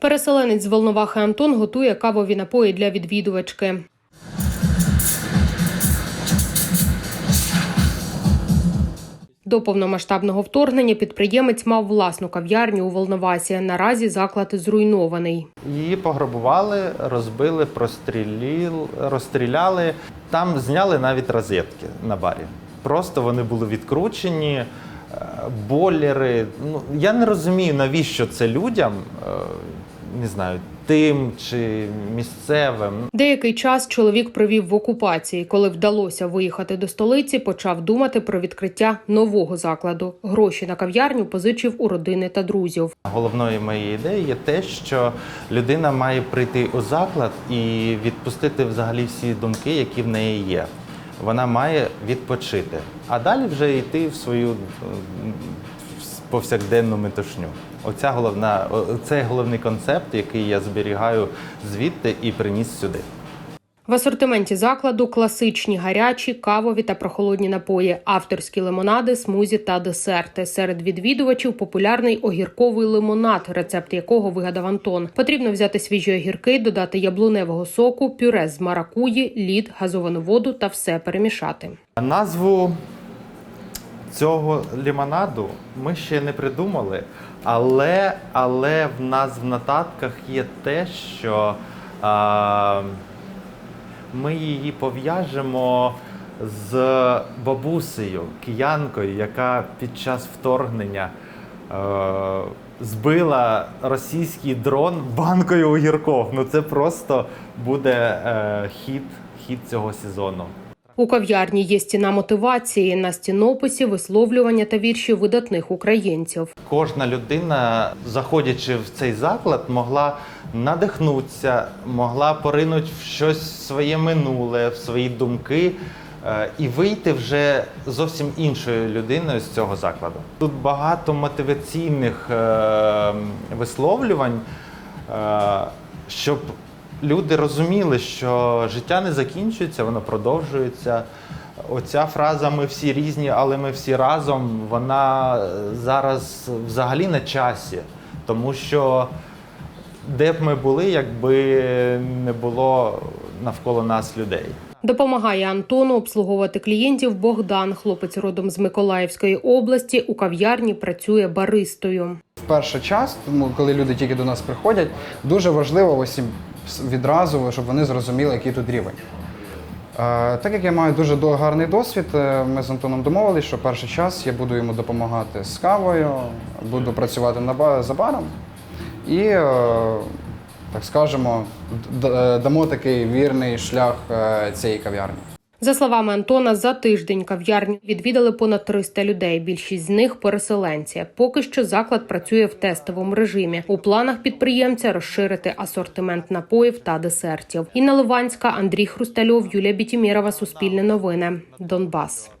Переселенець з Волновахи Антон готує кавові напої для відвідувачки. До повномасштабного вторгнення підприємець мав власну кав'ярню у Волновасі. Наразі заклад зруйнований. Її пограбували, розбили, розстріляли. Там зняли навіть розетки на барі. Просто вони були відкручені, е, бойлери. Ну я не розумію, навіщо це людям, е, не знаю, тим чи місцевим. Деякий час чоловік провів в окупації. Коли вдалося виїхати до столиці, почав думати про відкриття нового закладу. Гроші на кав'ярню позичив у родини та друзів. Головною моєю ідеєю є те, що людина має прийти у заклад і відпустити взагалі всі думки, які в неї є. Вона має відпочити, а далі вже йти в свою повсякденну метушню. Оця головна, о- це головний концепт, який я зберігаю звідти і приніс сюди. В асортименті закладу класичні гарячі, кавові та прохолодні напої, авторські лимонади, смузі та десерти. Серед відвідувачів популярний огірковий лимонад, рецепт якого вигадав Антон. Потрібно взяти свіжі огірки, додати яблуневого соку, пюре з маракуї, лід, газовану воду та все перемішати. Назву цього лімонаду ми ще не придумали, але, але в нас в нотатках є те, що а, ми її пов'яжемо з бабусею, киянкою, яка під час вторгнення е, збила російський дрон банкою огірков. Ну це просто буде е, хід, хід цього сезону. У кав'ярні є стіна мотивації на стінописі, висловлювання та вірші видатних українців. Кожна людина, заходячи в цей заклад, могла надихнутися, могла поринути в щось своє минуле, в свої думки е, і вийти вже зовсім іншою людиною з цього закладу. Тут багато мотиваційних е, висловлювань, е, щоб люди розуміли, що життя не закінчується, воно продовжується. Оця фраза Ми всі різні, але ми всі разом. Вона зараз взагалі на часі, тому що де б ми були, якби не було навколо нас людей. Допомагає Антону обслуговувати клієнтів Богдан, хлопець родом з Миколаївської області. У кав'ярні працює баристою. В перший час, тому коли люди тільки до нас приходять, дуже важливо ось відразу, щоб вони зрозуміли, який тут рівень. Е, Так як я маю дуже гарний досвід, е, ми з Антоном домовились, що перший час я буду йому допомагати з кавою, буду працювати за баром і, е, так скажемо, дамо такий вірний шлях цієї кав'ярні. За словами Антона, за тиждень кав'ярню відвідали понад 300 людей. Більшість з них переселенці. Поки що заклад працює в тестовому режимі. У планах підприємця розширити асортимент напоїв та десертів. Інна Ливанська, Андрій Хрустальов, Юлія Бітімєрова. Суспільне новини. Донбас.